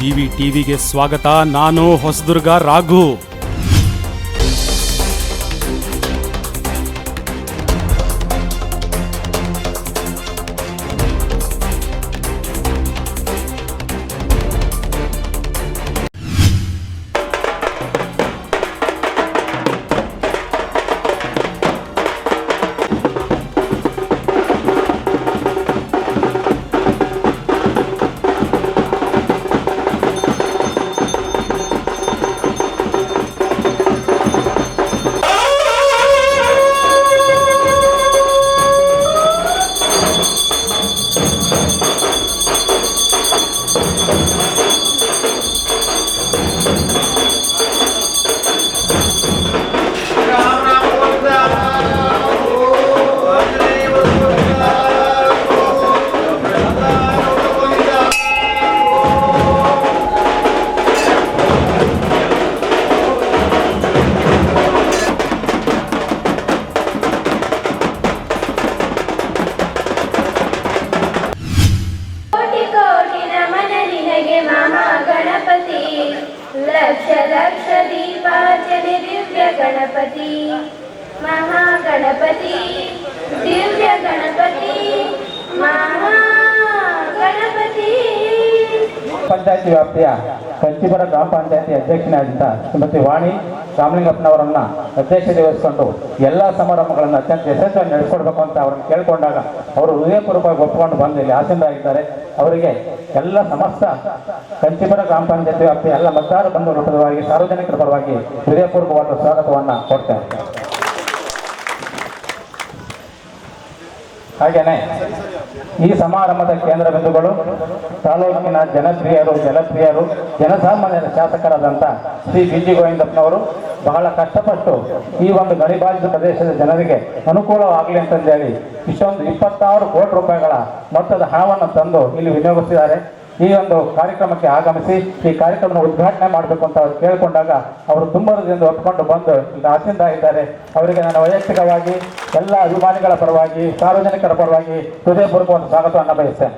G V ಟಿವಿಗೆ ಸ್ವಾಗತ. ನಾನು ಹೊಸದುರ್ಗ ರಾಘು. महागणपती दिव्य गणपती महागणपती. ಪಂಚಾಯತಿ ವ್ಯಾಪ್ತಿಯ ಕಂಚಿಪುರ ಗ್ರಾಮ ಪಂಚಾಯತಿ ಅಧ್ಯಕ್ಷನಾದಂಥ ಶ್ರೀಮತಿ ವಾಣಿ ರಾಮಲಿಂಗಪ್ಪನವರನ್ನ ಅಧ್ಯಕ್ಷತೆ ವಹಿಸಿಕೊಂಡು ಎಲ್ಲ ಸಮಾರಂಭಗಳನ್ನು ಅತ್ಯಂತ ಯಶಸ್ವಿಯಾಗಿ ನಡೆಸ್ಕೊಡ್ಬೇಕು ಅಂತ ಅವ್ರನ್ನ ಕೇಳಿಕೊಂಡಾಗ ಅವರು ಹೃದಯಪೂರ್ವಕವಾಗಿ ಒಪ್ಪಿಕೊಂಡು ಬಂದು ಇಲ್ಲಿ ಆಸೀನರಾಗಿದ್ದಾರೆ. ಅವರಿಗೆ ಎಲ್ಲ ಸಮಸ್ತ ಕಂಚಿಪುರ ಗ್ರಾಮ ಪಂಚಾಯತಿ ವ್ಯಾಪ್ತಿಯ ಎಲ್ಲ ಮತದಾರ ಬಂಧುಗಳ ಪರವಾಗಿ ಸಾರ್ವಜನಿಕರ ಪರವಾಗಿ ಹೃದಯಪೂರ್ವಕವಾದ ಸ್ವಾಗತವನ್ನು ಕೊಡ್ತೇನೆ ಹಾಗೇನೆ ಈ ಸಮಾರಂಭದ ಕೇಂದ್ರ ಬಿಂದುಗಳು ತಾಲೂಕಿನ ಜನಪ್ರಿಯರು ಜನಪ್ರಿಯರು, ಜನಸಾಮಾನ್ಯರ ಶಾಸಕರಾದಂಥ ಶ್ರೀ ಬಿ ಜಿ ಗೋವಿಂದಪ್ಪನವರು ಬಹಳ ಕಷ್ಟಪಟ್ಟು ಈ ಒಂದು ಗಡಿಬಾಧಿತ ಪ್ರದೇಶದ ಜನರಿಗೆ ಅನುಕೂಲವಾಗಲಿ ಅಂತಂದೇಳಿ ಇಷ್ಟೊಂದು ಇಪ್ಪತ್ತಾರು ಕೋಟಿ ರೂಪಾಯಿಗಳ ಮೊತ್ತದ ಹಣವನ್ನು ತಂದು ಇಲ್ಲಿ ವಿನಿಯೋಗಿಸಿದ್ದಾರೆ. ಈ ಒಂದು ಕಾರ್ಯಕ್ರಮಕ್ಕೆ ಆಗಮಿಸಿ ಈ ಕಾರ್ಯಕ್ರಮವನ್ನು ಉದ್ಘಾಟನೆ ಮಾಡಬೇಕು ಅಂತ ಅವರು ಕೇಳಿಕೊಂಡಾಗ ಅವರು ತುಂಬರದಿಂದ ಒಪ್ಪಿಕೊಂಡು ಬಂದು ಆಸೀನರ ಇದ್ದಾರೆ. ಅವರಿಗೆ ನಾನು ವೈಯಕ್ತಿಕವಾಗಿ ಎಲ್ಲ ಅಭಿಮಾನಿಗಳ ಪರವಾಗಿ, ಸಾರ್ವಜನಿಕರ ಪರವಾಗಿ ಹೃದಯಪೂರ್ವಕವಾದ ಸ್ವಾಗತವನ್ನು ಬಯಸ್ತೇನೆ.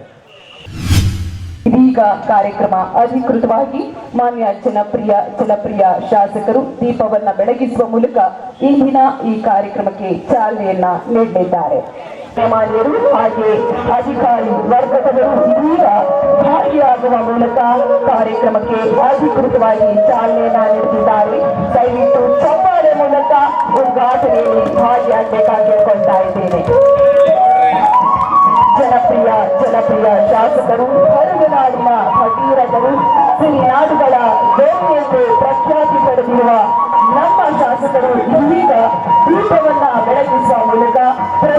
ಇದೀಗ ಕಾರ್ಯಕ್ರಮ ಅಧಿಕೃತವಾಗಿ ಮಾನ್ಯ ಜನಪ್ರಿಯ ಜನಪ್ರಿಯ ಶಾಸಕರು ದೀಪವನ್ನ ಬೆಳಗಿಸುವ ಮೂಲಕ ಇಂದಿನ ಈ ಕಾರ್ಯಕ್ರಮಕ್ಕೆ ಚಾಲನೆಯನ್ನ ನೀಡಲಿದ್ದಾರೆ. ಸಾಮಾನ್ಯರು ಹಾಗೆ ಅಧಿಕಾರಿ ವರ್ಗದವರು ಇದೀಗ ಭಾಗಿಯಾಗುವ ಮೂಲಕ ಕಾರ್ಯಕ್ರಮಕ್ಕೆ ಅಧಿಕೃತವಾಗಿ ಚಾಲನೆಯನ್ನ ನೀಡುತ್ತಿದ್ದಾರೆ. ದಯವಿಟ್ಟು ಚಪ್ಪಾಳೆ ಮೂಲಕ ಉದ್ಘಾಟನೆಯಲ್ಲಿ ಭಾಗಿಯಾಗಬೇಕಾಗಿ ಕೇಳ್ಕೊಳ್ತಾ ಇದ್ದೇನೆ. ಜನಪ್ರಿಯ ಜನಪ್ರಿಯ ಶಾಸಕರು, ಹರಗನಾಡಿನ ಭಗೀರಥರು ಸಿರಿನಾಡುಗಳ ಎಂದು ಪ್ರಖ್ಯಾತಿ ಪಡೆದಿರುವ ನಮ್ಮ ಶಾಸಕರು ಇದೀಗ ದೀಪವನ್ನ ಬೆಳಗಿಸುವ ಮೂಲಕ ಪ್ರ-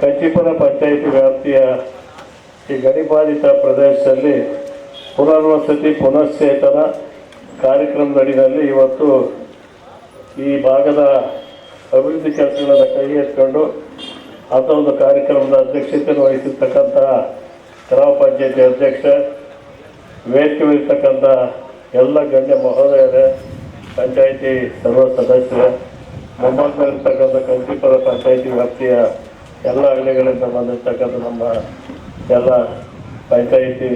ಕಂಚಿಪುರ ಪಂಚಾಯಿತಿ ವ್ಯಾಪ್ತಿಯ ಈ ಗಡಿಬಾಧಿತ ಪ್ರದೇಶದಲ್ಲಿ ಪುನರ್ವಸತಿ ಪುನಶ್ಚೇತನ ಕಾರ್ಯಕ್ರಮದಡಿನಲ್ಲಿ ಇವತ್ತು ಈ ಭಾಗದ ಅಭಿವೃದ್ಧಿ ಕೆಲಸಗಳನ್ನು ಕೈ ಎತ್ಕೊಂಡು ಒಂದು ಕಾರ್ಯಕ್ರಮದ ಅಧ್ಯಕ್ಷತೆ ವಹಿಸಿರ್ತಕ್ಕಂಥ ಗ್ರಾಮ ಪಂಚಾಯತಿ ಅಧ್ಯಕ್ಷ, ವೇದಿಕೆಯಲ್ಲಿರ್ತಕ್ಕಂಥ ಎಲ್ಲ ಗಣ್ಯ ಮಹೋದಯರೇ, ಪಂಚಾಯಿತಿ ಸರ್ವ ಸದಸ್ಯರೇ ಮುಂಭಾಗದಲ್ಲಿರ್ತಕ್ಕಂಥ ಕಂಚಿಪುರ ಪಂಚಾಯಿತಿ ವ್ಯಾಪ್ತಿಯ ಎಲ್ಲ ಹಳ್ಳಿಗಳಿಂದ ಬಂದಿರ್ತಕ್ಕಂಥ ನಮ್ಮ ಎಲ್ಲ ಪಂಚಾಯಿತಿ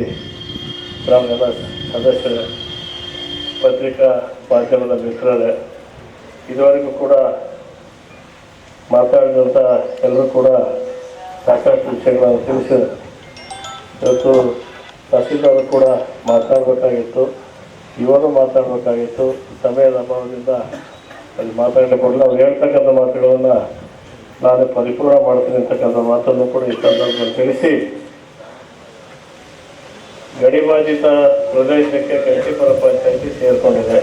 ಗ್ರಾಮದ ಸದಸ್ಯರೇ, ಪತ್ರಿಕಾ ಮಾಧ್ಯಮದ ಮಿತ್ರರೇ, ಇದುವರೆಗೂ ಕೂಡ ಮಾತಾಡಿದಂಥ ಎಲ್ಲರೂ ಕೂಡ ಸಾಕಷ್ಟು ವಿಷಯಗಳನ್ನು ತಿಳಿಸಿ ಇವತ್ತು ತಹಸೀಲ್ದಾರ್ ಕೂಡ ಮಾತಾಡಬೇಕಾಗಿತ್ತು, ಇವರು ಮಾತಾಡಬೇಕಾಗಿತ್ತು, ಸಮಯದ ಅಭಾವದಿಂದ ಅಲ್ಲಿ ಮಾತಾಡಲಿಕ್ಕೆ ಕೂಡ ಅವ್ರು ಹೇಳ್ತಕ್ಕಂಥ ಮಾತುಗಳನ್ನು ನಾನು ಪರಿಪೂರ್ಣ ಮಾಡ್ತೀನಿ ಅಂತಕ್ಕಂಥ ಮಾತನ್ನು ಕೂಡ ಈ ಸಂದರ್ಭದಲ್ಲಿ ತಿಳಿಸಿ ಗಡಿಬಾಧಿತ ಪ್ರದೇಶಕ್ಕೆ ಕಂಚಿಪುರ ಪಂಚಾಯಿತಿ ಸೇರ್ಕೊಂಡಿದೆ.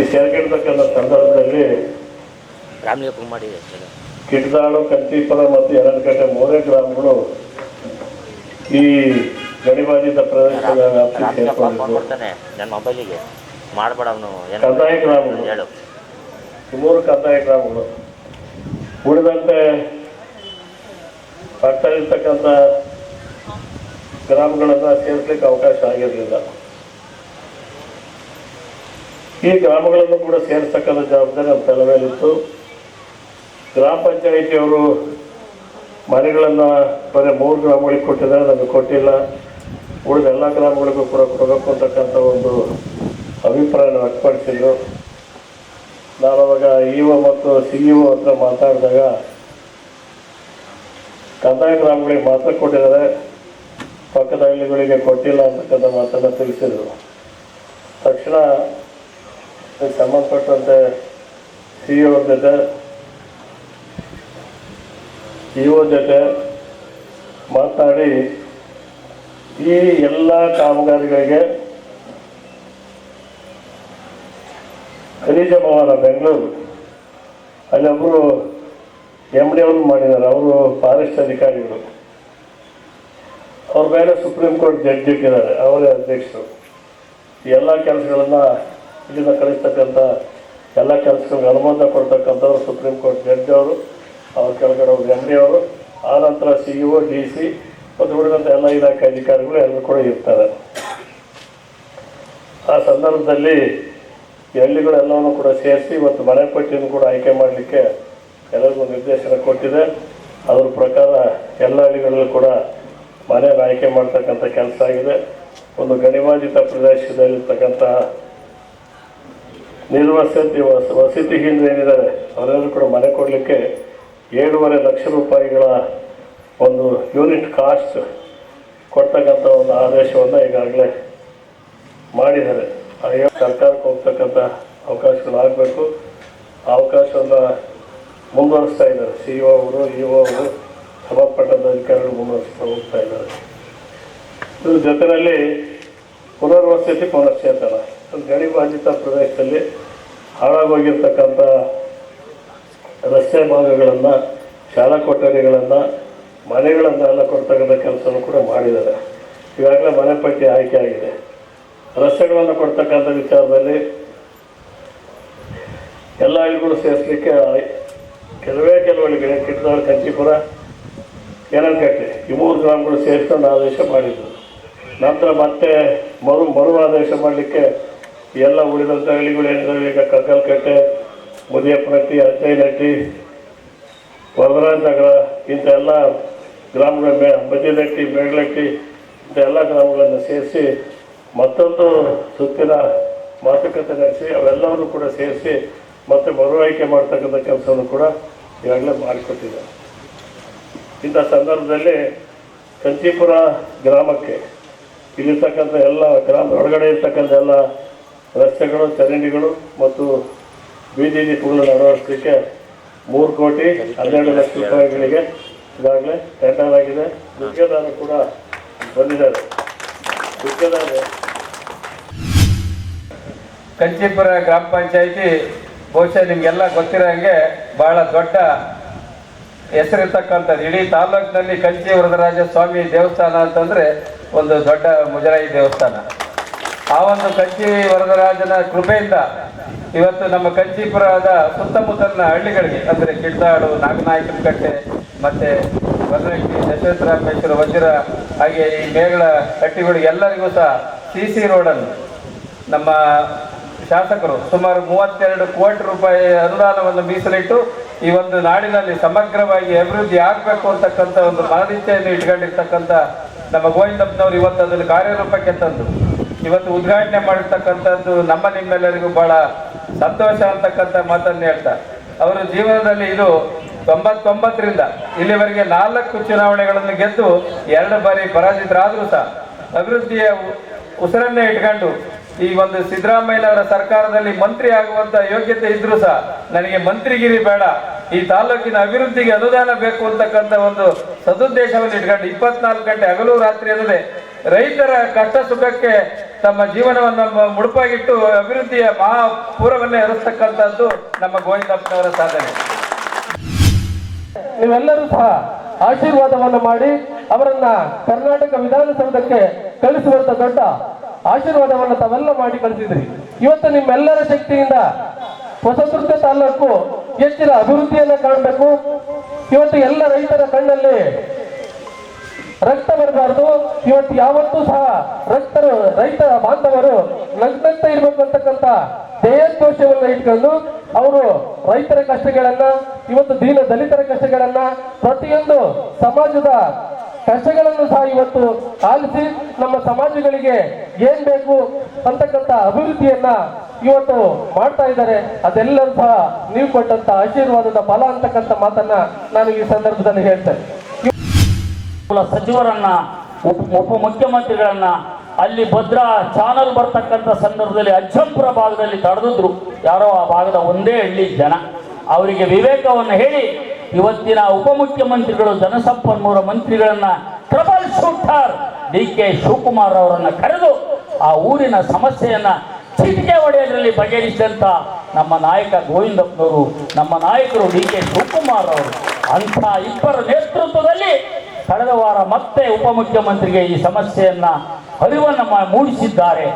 ಈ ಸೇರ್ಕೊಂಡಿರ್ತಕ್ಕಂಥ ಸಂದರ್ಭದಲ್ಲಿ ಕಿಟ್ದಾಳು ಕಂಚಿಪುರ ಮತ್ತು ಎರಡಕಟ್ಟೆ ಮೂರೇ ಗ್ರಾಮಗಳು ಈ ಗಡಿಬಾಧಿತ ಪ್ರದೇಶದ ವ್ಯಾಪ್ತಿ ಸೇರ್ಕೊಂಡಿದ್ದು. ಕಂದಾಯ ಗ್ರಾಮಗಳು. ಮೂರು ಕಂದಾಯ ಗ್ರಾಮಗಳು. ಉಳಿದಂತೆ ಪಕ್ಕದಲ್ಲಿರ್ತಕ್ಕಂಥ ಗ್ರಾಮಗಳನ್ನು ಸೇರಿಸಲಿಕ್ಕೆ ಅವಕಾಶ ಆಗಿರಲಿಲ್ಲ. ಈ ಗ್ರಾಮಗಳನ್ನು ಕೂಡ ಸೇರಿಸ್ತಕ್ಕಂಥ ಜವಾಬ್ದಾರಿ ನಮ್ಮ ತಲೆ ಮೇಲಿತ್ತು. ಗ್ರಾಮ ಪಂಚಾಯಿತಿಯವರು ಮನೆಗಳನ್ನು ಬರೀ ಮೂರು ಗ್ರಾಮಗಳಿಗೆ ಕೊಟ್ಟಿದ್ದಾರೆ, ನಮಗೆ ಕೊಟ್ಟಿಲ್ಲ. ಉಳಿದ ಎಲ್ಲ ಗ್ರಾಮಗಳಿಗೂ ಕೂಡ ಕೊಡಬೇಕು ಅಂತಕ್ಕಂಥ ಒಂದು ಅಭಿಪ್ರಾಯನ ವ್ಯಕ್ತಪಡಿಸಿದ್ರು. ನಾನು ಅವಾಗ ಇ ಒ ಮತ್ತು ಸಿ ಇ ಒ ಹತ್ರ ಮಾತಾಡಿದಾಗ, ಕಂದಾಯ ಗ್ರಾಮಗಳಿಗೆ ಮಾತ್ರ ಕೊಟ್ಟಿದ್ದಾರೆ. ಪಕ್ಕದ ಹಳ್ಳಿಗಳಿಗೆ ಕೊಟ್ಟಿಲ್ಲ ಅಂತಕ್ಕಂಥ ಮಾತನ್ನು ತಿಳಿಸಿದರು. ತಕ್ಷಣ ಸಂಬಂಧಪಟ್ಟಂತೆ ಸಿ ಜೊತೆ ಇ ಒ ಜೊತೆ ಮಾತನಾಡಿ ಈ ಎಲ್ಲ ಕಾಮಗಾರಿಗಳಿಗೆ ಖನಿಜ ಭವನ ಬೆಂಗಳೂರು. ಅಲ್ಲಿ ಒಬ್ಬರು ಎಂ ಡಿ ಅವರು ಮಾಡಿದ್ದಾರೆ. ಅವರು ಫಾರೆಸ್ಟ್ ಅಧಿಕಾರಿಗಳು. ಅವ್ರ ಮೇಲೆ ಸುಪ್ರೀಂ ಕೋರ್ಟ್ ಜಡ್ಜ್ ಇಟ್ಟಿದ್ದಾರೆ, ಅವರೇ ಅಧ್ಯಕ್ಷರು. ಎಲ್ಲ ಕೆಲಸಗಳನ್ನು ಇಲ್ಲಿಂದ ಕಳಿಸ್ತಕ್ಕಂಥ ಎಲ್ಲ ಕೆಲಸಗಳಿಗೆ ಅನುಮೋದನೆ ಕೊಡ್ತಕ್ಕಂಥವ್ರು ಸುಪ್ರೀಂ ಕೋರ್ಟ್ ಜಡ್ಜ್ ಅವರು, ಅವ್ರ ಕೆಳಗಡೆ ಅವ್ರ ಎಂ ಡಿ ಅವರು ಆನಂತರ C E O D C ಮತ್ತು ಉಳಿದಂಥ ಎಲ್ಲ ಇಲಾಖೆ ಅಧಿಕಾರಿಗಳು ಎಲ್ಲರೂ ಕೂಡ ಇರ್ತಾರೆ. ಆ ಸಂದರ್ಭದಲ್ಲಿ ಹಳ್ಳಿಗಳೆಲ್ಲವನ್ನು ಕೂಡ ಸೇರಿಸಿ ಮತ್ತು ಮನೆ ಪಟ್ಟಿಯನ್ನು ಕೂಡ ಆಯ್ಕೆ ಮಾಡಲಿಕ್ಕೆ ಎಲ್ಲರಿಗೂ ನಿರ್ದೇಶನ ಕೊಟ್ಟಿದೆ. ಅದ್ರ ಪ್ರಕಾರ ಎಲ್ಲ ಹಳ್ಳಿಗಳಲ್ಲೂ ಕೂಡ ಮನೆಯನ್ನು ಆಯ್ಕೆ ಮಾಡ್ತಕ್ಕಂಥ ಕೆಲಸ ಆಗಿದೆ. ಒಂದು ಗಣಿಮಾಜಿತ ಪ್ರದೇಶದಲ್ಲಿರ್ತಕ್ಕಂಥ ನಿರ್ವಸತಿ ವಸ ವಸತಿಹೀನರು ಏನಿದ್ದಾರೆ ಅವರೆಲ್ಲರೂ ಕೂಡ ಮನೆ ಕೊಡಲಿಕ್ಕೆ ಏಳುವರೆ ಲಕ್ಷ ರೂಪಾಯಿಗಳ ಒಂದು ಯೂನಿಟ್ ಕಾಸ್ಟ್ ಕೊಡ್ತಕ್ಕಂಥ ಒಂದು ಆದೇಶವನ್ನು ಈಗಾಗಲೇ ಮಾಡಿದ್ದಾರೆ. ಹಾಗೆ ಸರ್ಕಾರಕ್ಕೆ ಹೋಗ್ತಕ್ಕಂಥ ಅವಕಾಶಗಳು ಆಗಬೇಕು. ಅವಕಾಶವನ್ನು ಮುಂದುವರಿಸ್ತಾ ಇದ್ದಾರೆ. ಸಿ ಇ ಅವರು, ಇ ಒ ಅವರು. ಸಂಬಂಧಪಟ್ಟಂಥ ಅಧಿಕಾರಿಗಳು ಮುಂದುವರಿಸ್ತಾ ಹೋಗ್ತಾ ಇದ್ದಾರೆ. ಇದ್ರ ಜೊತೆಯಲ್ಲಿ ಪುನರ್ವಸತಿ ಪುನಶ್ಚೇತನ ಗಡಿ ಬಾಧಿತ ಪ್ರದೇಶದಲ್ಲಿ ಹಾಳಾಗೋಗಿರ್ತಕ್ಕಂಥ ರಸ್ತೆ ಮಾರ್ಗಗಳನ್ನು, ಶಾಲಾ ಕೊಠಡಿಗಳನ್ನು ಮನೆಗಳನ್ನು ಎಲ್ಲ ಕೊಡ್ತಕ್ಕಂಥ ಕೆಲಸವನ್ನು ಕೂಡ ಮಾಡಿದ್ದಾರೆ. ಈಗಾಗಲೇ ಮನೆ ಪಟ್ಟಿ ಆಯ್ಕೆ ಆಗಿದೆ. ರಸ್ತೆಗಳನ್ನು ಕೊಡ್ತಕ್ಕಂಥ ವಿಚಾರದಲ್ಲಿ ಎಲ್ಲ ಹಳ್ಳಿಗಳು ಸೇರಿಸಲಿಕ್ಕೆ ಕೆಲವೇ ಕೆಲವು ಹಳ್ಳಿಗಳೇ ಕಿಟ್ಟದಾಳು ಕಂಚಿಪುರ ಏನಂಕಟ್ಟೆ ಈ ಮೂರು ಗ್ರಾಮಗಳು ಸೇರಿಸ್ಕೊಂಡು ಆದೇಶ ಮಾಡಿದ್ರು. ನಂತರ ಮತ್ತೆ ಮರು ಮರು ಆದೇಶ ಮಾಡಲಿಕ್ಕೆ ಎಲ್ಲ ಉಳಿದಂಥ ಹಳ್ಳಿಗಳು ಏನಿದಾವೆ? ಈಗ ಕಗ್ಗಲ್ಕಟ್ಟೆ ಮುದಿಯಪ್ಪನಟ್ಟಿ ವರದರಾಜ ನಗರ, ಇಂಥ ಎಲ್ಲ ಗ್ರಾಮಗಳ ಮೇ ಬದಿಲಟ್ಟಿ ಮೇಗಳಟ್ಟಿ ಇಂಥ ಎಲ್ಲ ಗ್ರಾಮಗಳನ್ನು ಸೇರಿಸಿ ಮತ್ತೊಂದು ಸುತ್ತಿನ ಮಾತುಕತೆ ನಡೆಸಿ ಅವೆಲ್ಲವನ್ನು ಕೂಡ ಸೇರಿಸಿ ಮತ್ತೆ ಮರು ಆಯ್ಕೆ ಮಾಡ್ತಕ್ಕಂಥ ಕೆಲಸವನ್ನು ಕೂಡ ಈಗಾಗಲೇ ಮಾಡಿಕೊಟ್ಟಿದ್ದಾರೆ. ಇಂಥ ಸಂದರ್ಭದಲ್ಲಿ ಕಂಚೀಪುರ ಗ್ರಾಮಕ್ಕೆ ಇಲ್ಲಿರ್ತಕ್ಕಂಥ ಎಲ್ಲ ಗ್ರಾಮದ ಒಳಗಡೆ ಇರ್ತಕ್ಕಂಥ ಎಲ್ಲ ರಸ್ತೆಗಳು, ಚರಂಡಿಗಳು ಮತ್ತು ಬೀದಿ ದೀಪಗಳನ್ನು ಅಳವಡಿಸಲಿಕ್ಕೆ ಮೂರು ಕೋಟಿ ಹನ್ನೆರಡು ಲಕ್ಷ ರೂಪಾಯಿಗಳಿಗೆ ಈಗಾಗಲೇ ಟೆಂಡರ್ ಆಗಿದೆ. ಗುತ್ತಿಗೆದಾರ ಕೂಡ ಬಂದಿದ್ದಾರೆ. ಗುತ್ತಿಗೆದಾರ ಕಂಚೀಪುರ ಗ್ರಾಮ ಪಂಚಾಯಿತಿ, ಬಹುಶಃ ನಿಮಗೆಲ್ಲ ಗೊತ್ತಿರೋ ಹಾಗೆ ಭಾಳ ದೊಡ್ಡ ಹೆಸರಿರ್ತಕ್ಕಂಥದ್ದು. ಇಡೀ ತಾಲೂಕಿನಲ್ಲಿ ಕಂಚಿ ವರದರಾಜ ಸ್ವಾಮಿ ದೇವಸ್ಥಾನ ಅಂತಂದ್ರೆ ಒಂದು ದೊಡ್ಡ ಮುಜರಾಯಿ ದೇವಸ್ಥಾನ. ಆ ಒಂದು ಕಂಚಿ ವರದರಾಜನ ಕೃಪೆಯಿಂದ ಇವತ್ತು ನಮ್ಮ ಕಂಚೀಪುರದ ಸುತ್ತಮುತ್ತಲಿನ ಹಳ್ಳಿಗಳಿಗೆ, ಅಂದರೆ ಕಿಡ್ದಾಡು, ನಾಗನಾಯಕನಕಟ್ಟೆ, ಮತ್ತೆ ವರನಟ್ಟಿ ದಶರಥರಾಮೇಶ್ವರ ವಜ್ರ, ಹಾಗೆ ಈ ಮೇಗಳ ಹಟ್ಟಿಗಳಿಗೆ ಎಲ್ಲರಿಗೂ ಸಹ ಸಿ ಸಿ ರೋಡನ್ನು ನಮ್ಮ ಶಾಸಕರು ಸುಮಾರು ಮೂವತ್ತೆರಡು ಕೋಟಿ ರೂಪಾಯಿ ಅನುದಾನವನ್ನು ಮೀಸಲಿಟ್ಟು ಈ ಒಂದು ನಾಡಿನಲ್ಲಿ ಸಮಗ್ರವಾಗಿ ಅಭಿವೃದ್ಧಿ ಆಗಬೇಕು ಅಂತಕ್ಕಂಥ ಒಂದು ಮನದಿಚ್ಛೆಯನ್ನು ಇಟ್ಕೊಂಡಿರ್ತಕ್ಕಂಥ ನಮ್ಮ ಗೋವಿಂದಪ್ಪನವರು ಇವತ್ತು ಅದನ್ನು ಕಾರ್ಯರೂಪಕ್ಕೆ ತಂದು, ಇವತ್ತು ಉದ್ಘಾಟನೆ ಮಾಡಿರ್ತಕ್ಕಂಥದ್ದು ನಮ್ಮ ನಿಮ್ಮೆಲ್ಲರಿಗೂ ಬಹಳ ಸಂತೋಷ ಅಂತಕ್ಕಂಥ ಮಾತನ್ನು ಹೇಳ್ತಾ, ಅವರು ಜೀವನದಲ್ಲಿ ಇದು ತೊಂಬತ್ತೊಂಬತ್ತರಿಂದ ಇಲ್ಲಿವರೆಗೆ ನಾಲ್ಕು ಚುನಾವಣೆಗಳನ್ನು ಗೆದ್ದು ಎರಡು ಬಾರಿ ಪರಾಜಿತರಾದರೂ ಸಹ ಅಭಿವೃದ್ಧಿಯ ಉಸಿರನ್ನೇ ಇಟ್ಕೊಂಡು ಈ ಒಂದು ಸಿದ್ದರಾಮಯ್ಯನವರ ಸರ್ಕಾರದಲ್ಲಿ ಮಂತ್ರಿ ಆಗುವಂತ ಯೋಗ್ಯತೆ ಇದ್ರೂ ಸಹ ನನಗೆ ಮಂತ್ರಿಗಿರಿ ಬೇಡ. ಈ ತಾಲೂಕಿನ ಅಭಿವೃದ್ಧಿಗೆ ಅನುದಾನ ಬೇಕು ಅಂತಕ್ಕಂಥ ಒಂದು ಸದುದ್ದೇಶವನ್ನು ಇಟ್ಕೊಂಡು ಇಪ್ಪತ್ನಾಲ್ಕು ಗಂಟೆ ಹಗಲು ರಾತ್ರಿ ಅನ್ನದೆ ರೈತರ ಕಷ್ಟ ಸುಖಕ್ಕೆ ತಮ್ಮ ಜೀವನವನ್ನು ಮುಡುಪಾಗಿಟ್ಟು ಅಭಿವೃದ್ಧಿಯ ಮಹಾ ಪೂರವನ್ನೇ ಹರಿಸ್ತಕ್ಕಂಥದ್ದು ನಮ್ಮ ಗೋವಿಂದಪ್ಪನವರ ಸಾಧನೆ. ನೀವೆಲ್ಲರೂ ಸಹ ಆಶೀರ್ವಾದವನ್ನು ಮಾಡಿ ಅವರನ್ನ ಕರ್ನಾಟಕ ವಿಧಾನಸೌಧಕ್ಕೆ ಕಳಿಸುವಂತ ದೊಡ್ಡ ಆಶೀರ್ವಾದವನ್ನು ತಾವೆಲ್ಲ ಮಾಡಿ ಕಳಿಸಿದ್ರಿ. ಇವತ್ತು ನಿಮ್ಮೆಲ್ಲರ ಶಕ್ತಿಯಿಂದ ಹೊಸದುರ್ಗ ತಾಲೂಕು ಹೆಚ್ಚಿನ ಅಭಿವೃದ್ಧಿಯನ್ನ ಕಾಣಬೇಕು? ಇವತ್ತು ಎಲ್ಲ ರೈತರ ಕಣ್ಣಲ್ಲಿ ರಕ್ತ ಬರಬಾರ್ದು. ಇವತ್ತು ಯಾವತ್ತೂ ಸಹ ರಕ್ತರು, ರೈತ ಬಾಂಧವರು ನಗ್ನಂತ ಇರ್ಬೇಕು ಅಂತಕ್ಕಂಥ ಧ್ಯೇಯೋದ್ದೇಶವನ್ನ ಇಟ್ಕೊಂಡು ಅವರು ರೈತರ ಕಷ್ಟಗಳನ್ನ, ಇವತ್ತು ದೀನ ದಲಿತರ ಕಷ್ಟಗಳನ್ನ ಪ್ರತಿಯೊಂದು ಸಮಾಜದ ಕಷ್ಟಗಳನ್ನು ಸಹ ಇವತ್ತು ಆಲಿಸಿ ನಮ್ಮ ಸಮಾಜಗಳಿಗೆ ಏನ್ ಬೇಕು ಅಂತಕ್ಕಂಥ ಅಭಿವೃದ್ಧಿಯನ್ನ ಇವತ್ತು ಮಾಡ್ತಾ ಇದ್ದಾರೆ. ಅದೆಲ್ಲರೂ ಸಹ ನೀವು ಕೊಟ್ಟಂತ ಆಶೀರ್ವಾದದ ಫಲ ಅಂತಕ್ಕಂಥ ಮಾತನ್ನ ನಾನು ಈ ಸಂದರ್ಭದಲ್ಲಿ ಹೇಳ್ತೇನೆ. ಸಚಿವರನ್ನ ಉಪ ಮುಖ್ಯಮಂತ್ರಿಗಳನ್ನ ಅಲ್ಲಿ ಭದ್ರಾ ಚಾನಲ್ ಬರ್ತಕ್ಕಂಥ ಸಂದರ್ಭದಲ್ಲಿ ಅಜ್ಜಂಪುರ ಭಾಗದಲ್ಲಿ ತಡೆದಿದ್ರು. ಯಾರೋ ಆ ಭಾಗದ ಒಂದೇ ಹಳ್ಳಿ ಜನ. ಅವರಿಗೆ ವಿವೇಕವನ್ನು ಹೇಳಿ ಇವತ್ತಿನ ಉಪಮುಖ್ಯಮಂತ್ರಿಗಳು ಜನಸಂಪನ್ಮೂಲ ಮಂತ್ರಿಗಳನ್ನ trouble shooter D K Shivakumar ಅವರನ್ನು ಕರೆದು ಆ ಊರಿನ ಸಮಸ್ಯೆಯನ್ನು ಚಿಟಿಕೆ ಹೊಡೆಯೋದ್ರಲ್ಲಿ ಬಗೆಹರಿಸಿದಂಥ ನಮ್ಮ ನಾಯಕ ಗೋವಿಂದಪ್ಪನವರು, ನಮ್ಮ ನಾಯಕರು ಡಿ ಕೆ ಶಿವಕುಮಾರ್ ಅವರು, ಅಂಥ ಇಬ್ಬರ ನೇತೃತ್ವದಲ್ಲಿ ಕಳೆದ ವಾರ ಮತ್ತೆ ಉಪಮುಖ್ಯಮಂತ್ರಿಗೆ ಈ ಸಮಸ್ಯೆಯನ್ನು ಅರಿವನ್ನು ಮೂಡಿಸಿದ್ದಾರೆ.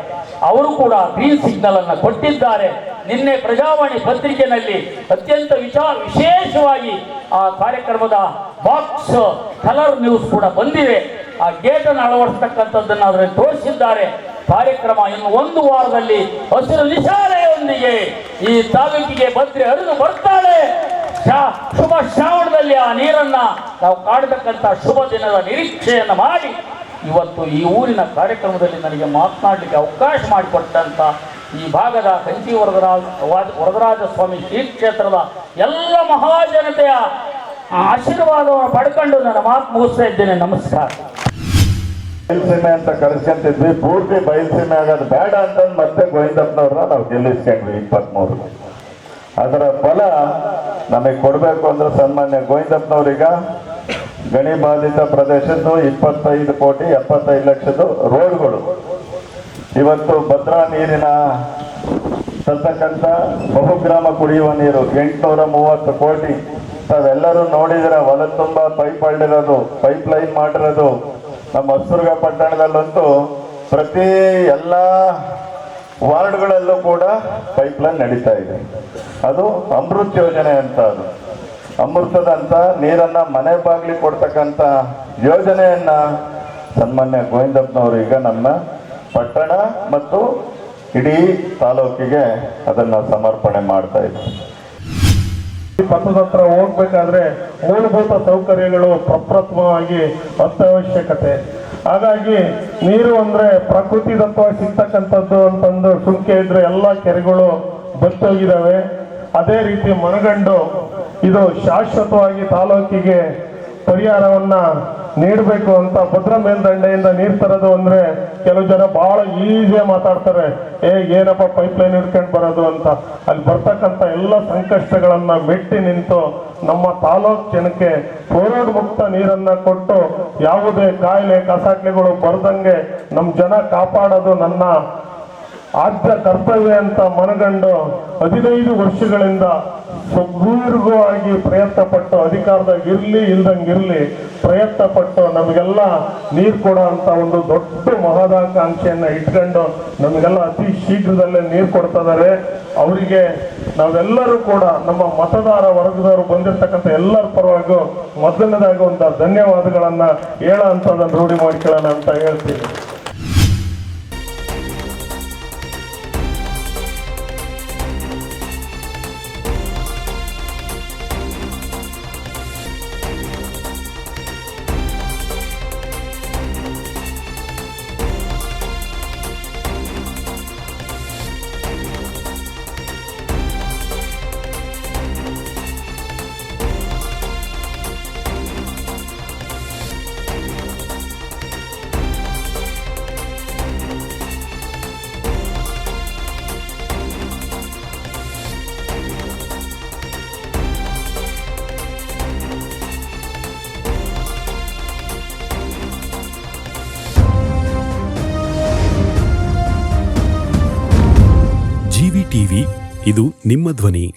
ಅವರು ಕೂಡ ಗ್ರೀನ್ ಸಿಗ್ನಲ್ ಅನ್ನು ಕೊಟ್ಟಿದ್ದಾರೆ. ನಿನ್ನೆ ಪ್ರಜಾವಾಣಿ ಪತ್ರಿಕೆಯಲ್ಲಿ ಅತ್ಯಂತ ವಿಚಾರ ವಿಶೇಷವಾಗಿ ಆ ಕಾರ್ಯಕ್ರಮದ ಬಾಕ್ಸ್ ಕಲರ್ ನ್ಯೂಸ್ ಕೂಡ ಬಂದಿದೆ ಆ ಗೇಟ್ ಅನ್ನು ಅಳವಡಿಸ್ತಕ್ಕಂಥದ್ದನ್ನು ಅದರಲ್ಲಿ ತೋರಿಸಿದ್ದಾರೆ. ಕಾರ್ಯಕ್ರಮ ಇನ್ನು ಒಂದು ವಾರದಲ್ಲಿ ಹಸಿರು ನಿಶಾಲೆಯೊಂದಿಗೆ ಈ ತಾಲೂಕಿಗೆ ಭದ್ರೆ ಹರಿದು ಬರ್ತಾಳೆ. ಶುಭ ಶ್ರಾವಣದಲ್ಲಿ ಆ ನೀರನ್ನ ನಾವು ಕಾಡತಕ್ಕಂಥ ಶುಭ ದಿನದ ನಿರೀಕ್ಷೆಯನ್ನು ಮಾಡಿ ಇವತ್ತು ಈ ಊರಿನ ಕಾರ್ಯಕ್ರಮದಲ್ಲಿ ನನಗೆ ಮಾತನಾಡಲಿಕ್ಕೆ ಅವಕಾಶ ಮಾಡಿಕೊಟ್ಟಂತ ಈ ಭಾಗದ ಕಂಚಿ ವರದರಾಜ ವರದರಾಜ ಸ್ವಾಮಿ ಕ್ಷೇತ್ರದ ಎಲ್ಲ ಮಹಾಜನತೆಯ ಆಶೀರ್ವಾದವನ್ನು ಪಡ್ಕೊಂಡು ನನ್ನ ಮಾತು ಮುಗಿಸ್ತಾ ಇದ್ದೇನೆ. ನಮಸ್ಕಾರ. ಬಯಲ್ಸೀಮೆ ಅಂತ ಕರೆಸ್ಕೊಂತಿದ್ವಿ. ಪೂರ್ತಿ ಬಯಲ್ಸೀಮೆ ಆಗೋದು ಬೇಡ ಅಂತಂದು ಮತ್ತೆ ಗೋವಿಂದಪ್ಪನವ್ರನ್ನ ನಾವು ಗೆಲ್ಲಿಸ್ಕೊಂಡ್ವಿ ಇಪ್ಪತ್ಮೂರು. ಅದರ ಫಲ ನಮಗೆ ಕೊಡಬೇಕು ಅಂದ್ರೆ ಸನ್ಮಾನ್ಯ ಗೋವಿಂದಪ್ಪನವ್ರೀಗ ಗಣಿ ಬಾಧಿತ ಪ್ರದೇಶದ್ದು ಇಪ್ಪತ್ತೈದು ಕೋಟಿ ಎಪ್ಪತ್ತೈದು ಲಕ್ಷದ್ದು ರೋಡ್ಗಳು. ಇವತ್ತು ಭದ್ರಾ ನೀರಿನ ತರ್ತಕ್ಕಂಥ ಬಹುಗ್ರಾಮ ಕುಡಿಯುವ ನೀರು ಎಂಟುನೂರ ಮೂವತ್ತು ಕೋಟಿ. ತಾವೆಲ್ಲರೂ ನೋಡಿದರೆ ಹೊಲ ತುಂಬ ಪೈಪ್ ಹಳ್ಳಿರೋದು ಪೈಪ್ ಲೈನ್ ಮಾಡಿರೋದು. ನಮ್ಮ ಹೊಸದುರ್ಗ ಪಟ್ಟಣದಲ್ಲಂತೂ ಪ್ರತಿ ಎಲ್ಲ ವಾರ್ಡ್ಗಳಲ್ಲೂ ಕೂಡ ಪೈಪ್ ಲೈನ್ ನಡೀತಾ ಇದೆ. ಅದು ಅಮೃತ್ ಯೋಜನೆ ಅಂತ ಅದು. ಅಮೃತದಂತ ನೀರನ್ನ ಮನೆ ಬಾಗಿಲಿಗೆ ಕೊಡ್ತಕ್ಕಂಥ ಯೋಜನೆಯನ್ನ ಸನ್ಮಾನ್ಯ ಗೋವಿಂದಪ್ಪನವರು ಈಗ ನಮ್ಮ ಪಟ್ಟಣ ಮತ್ತು ಇಡೀ ತಾಲೂಕಿಗೆ ಅದನ್ನು ಸಮರ್ಪಣೆ ಮಾಡ್ತಾ ಇದ್ದಾರೆ. ಪಥದ ಹತ್ರ ಹೋಗ್ಬೇಕಾದ್ರೆ ಮೂಲಭೂತ ಸೌಕರ್ಯಗಳು ಪ್ರಪ್ರಥಮವಾಗಿ ಅತ್ಯವಶ್ಯಕತೆ. ಹಾಗಾಗಿ ನೀರು ಅಂದ್ರೆ ಪ್ರಕೃತಿ ದತ್ತವಾಗಿ ಸಿಗ್ತಕ್ಕಂಥದ್ದು ಅಂತಂದು ಸುಂಕೆ ಇದ್ರೆ ಎಲ್ಲ ಕೆರೆಗಳು ಬತ್ತೋಗಿದ್ದಾವೆ ಅದೇ ರೀತಿ ಮನಗಂಡು ಇದು ಶಾಶ್ವತವಾಗಿ ತಾಲೂಕಿಗೆ ಪರಿಹಾರವನ್ನ ನೀಡಬೇಕು ಅಂತ ಭದ್ರ ಮೇಲ್ದಂಡೆಯಿಂದ ನೀರು ತರೋದು ಅಂದ್ರೆ ಕೆಲವು ಜನ ಬಹಳ ಈಸಿಯಾಗಿ ಮಾತಾಡ್ತಾರೆ. ಏ, ಏನಪ್ಪ ಪೈಪ್ ಲೈನ್ ಹಿಡ್ಕೊಂಡು ಬರೋದು ಅಂತ. ಅಲ್ಲಿ ಬರ್ತಕ್ಕಂಥ ಎಲ್ಲ ಸಂಕಷ್ಟಗಳನ್ನ ಮೆಟ್ಟಿ ನಿಂತು ನಮ್ಮ ತಾಲೂಕ್ ಜನಕ್ಕೆ ಫ್ಲೋರೈಡ್ ಮುಕ್ತ ನೀರನ್ನ ಕೊಟ್ಟು ಯಾವುದೇ ಕಾಯಿಲೆ, ಕಸಾಟ್ಲೆಗಳು ಬರದಂಗೆ ನಮ್ಮ ಜನ ಕಾಪಾಡೋದು ನನ್ನ ಆದ್ಯ ಕರ್ತವ್ಯ ಅಂತ ಮನಗಂಡು ಹದಿನೈದು ವರ್ಷಗಳಿಂದ ಸುದೀರ್ಘವಾಗಿ ಪ್ರಯತ್ನ ಪಟ್ಟು ಅಧಿಕಾರದಾಗ ಇರಲಿ ಇಲ್ದಂಗಿರ್ಲಿ ಪ್ರಯತ್ನ ಪಟ್ಟು ನಮಗೆಲ್ಲ ನೀರು ಕೊಡೋ ಅಂತ ಒಂದು ದೊಡ್ಡ ಮಹದಾಕಾಂಕ್ಷೆಯನ್ನ ಇಟ್ಕೊಂಡು ನಮಗೆಲ್ಲ ಅತಿ ಶೀಘ್ರದಲ್ಲೇ ನೀರು ಕೊಡ್ತಾ ಇದಾರೆ ಅವರಿಗೆ ನಾವೆಲ್ಲರೂ ಕೂಡ ನಮ್ಮ ಮತದಾರ ವರ್ಗದವರು ಬಂದಿರತಕ್ಕಂಥ ಎಲ್ಲರ ಪರವಾಗಿ ಮೊದಲನೇದಾಗಿ ಒಂದು ಧನ್ಯವಾದಗಳನ್ನು ಹೇಳ ಅಂತದನ್ನು ರೂಢಿ ಮಾಡ್ಕೊಳ್ಳೋಣ ಅಂತ ಹೇಳ್ತೀನಿ. ನಿಮ್ಮ ಧ್ವನಿ